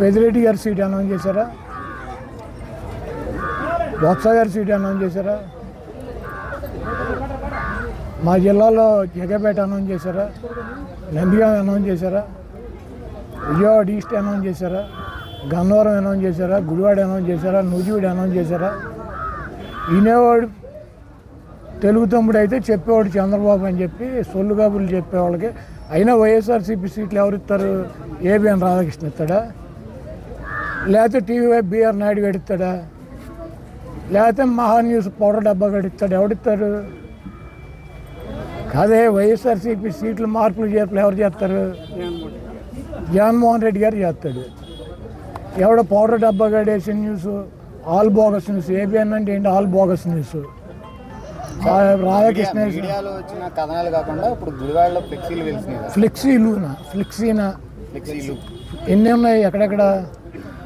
పెద్దిరెడ్డి గారి seat announce చేశారా? బొత్స గారి సీట్ అనౌన్స్ చేశారా? మా జిల్లాలో జగపేట అనౌన్స్ చేశారా? నందిగాం అనౌన్స్ చేశారా? విజయవాడ ఈస్ట్ అనౌన్స్ చేశారా? గన్నవరం అనౌన్స్ చేశారా? గుడివాడ అనౌన్స్ చేశారా? నూజివీడు అనౌన్స్ చేశారా? వినేవాడు తెలుగు తమ్ముడు అయితే చెప్పేవాడు చంద్రబాబు అని చెప్పి సొల్లు కబుర్లు చెప్పేవాళ్ళకి. అయినా వైఎస్ఆర్సీపీ సీట్లు ఎవరు ఇస్తారు ఏబిఎన్ రాధాకృష్ణ ఇస్తాడా? లేకపోతే టీవీ బిఆర్ నాయుడు గడిస్తాడా లేకపోతే మహా న్యూస్ పౌడర్ డబ్బా గడిస్తాడు ఎవడిస్తారు? కాదే వైఎస్ఆర్సీపీ సీట్లు మార్పులు చేర్పులు ఎవరు చేస్తారు? జగన్మోహన్ రెడ్డి గారు చేస్తాడు. ఎవడో పౌడర్ డబ్బా గడేసి news all bogus news ABN అంటే ఏంటి ఆల్ బోగస్ న్యూస్. రాధాకృష్ణ కథనాలు కాకుండా ఇప్పుడు గుడివాడలో ఫ్లెక్సీలు ఫ్లెక్సీనా? ఎన్ని ఉన్నాయి ఎక్కడెక్కడ?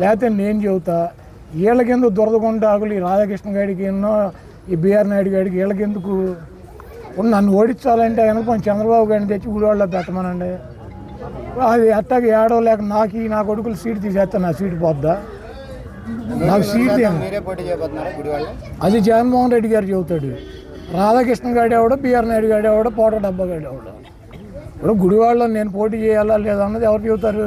లేకపోతే నేను చెబుతా వీళ్ళకెందుకు దురదకొండాకులు ఈ రాధాకృష్ణ గారికి ఎన్నో ఈ బీఆర్ నాయుడు గారికి వీళ్ళకెందుకు? నన్ను ఓడించాలంటే కనుక చంద్రబాబు గారిని తెచ్చి గుడివాడలో పెట్టమనండి. అది ఎట్టాగ ఏడో లేక నాకు ఈ నా కొడుకులు సీట్ తీసేస్తా నా సీట్ పోద్దా? నాకు సీట్ అది జగన్మోహన్ రెడ్డి గారు చెబుతాడు. రాధాకృష్ణ గారు ఎవడో? బీఆర్ నాయుడు గారు ఎవడో? పోట డబ్బా గారు ఎవడో? ఇప్పుడు గుడివాడలో నేను పోటీ చేయాలా లేదా అన్నది ఎవరు చెబుతారు?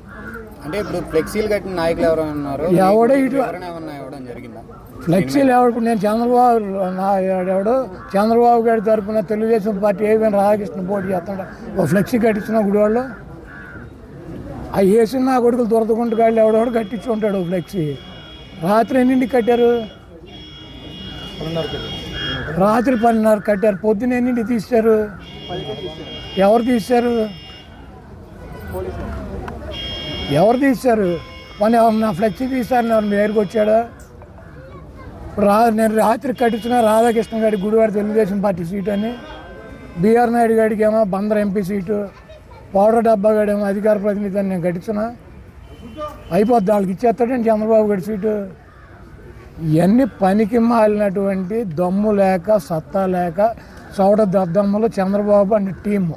అంటే ఇప్పుడు ఫ్లెక్సీలు కట్టిన నాయకులు ఎవరైనా ఉన్నారు? ఎవడో ఇటు ఇవ్వడం జరిగిందా? ఫ్లెక్సీలు ఎవడు నేను చంద్రబాబు నా ఎవడు? చంద్రబాబు గారి తరపున తెలుగుదేశం పార్టీ ఏమైనా రాధాకృష్ణ పోటీ చేస్తాడు ఓ ఫ్లెక్సీ కట్టించిన గుడివాళ్ళు. ఆ వేసిన నా కొడుకులు దొరకకుండా గాళ్ళు ఎవడెవడు కట్టించి ఉంటాడు ఫ్లెక్సీ. రాత్రి ఎన్నింటికి కట్టారు? రాత్రి పన్నెండున్నర కట్టారు. పొద్దున్న ఎన్నింటికి తీశారు ఎవరు తీశారు ఎవరు తీశారు? మన ఎవరు నా ఫ్లెక్సీ తీశారు? ఎవరు మీ దగ్గరికి వచ్చాడా? రా నేను రాత్రి కట్టించిన రాధాకృష్ణ గారి గుడివాడ తెలుగుదేశం పార్టీ సీట్ అని. బీఆర్ నాయుడు గారికి ఏమో బందర్ ఎంపీ సీటు. పౌడర్ డబ్బా గాడేమో అధికార ప్రతినిధి అని నేను కట్టించిన. అయిపోద్ది వాళ్ళకి ఇచ్చేస్తాడండి చంద్రబాబు గారి సీటు. ఇవన్నీ పనికి మాలినటువంటి దమ్ము లేక సత్తా లేక చౌడ దద్దమ్మలు చంద్రబాబు అండ్ టీము.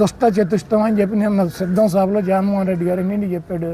దుష్ట చతుష్టం అని చెప్పి నిన్న సిద్ధం సభలో జగన్మోహన్ రెడ్డి గారు నిండి చెప్పాడు?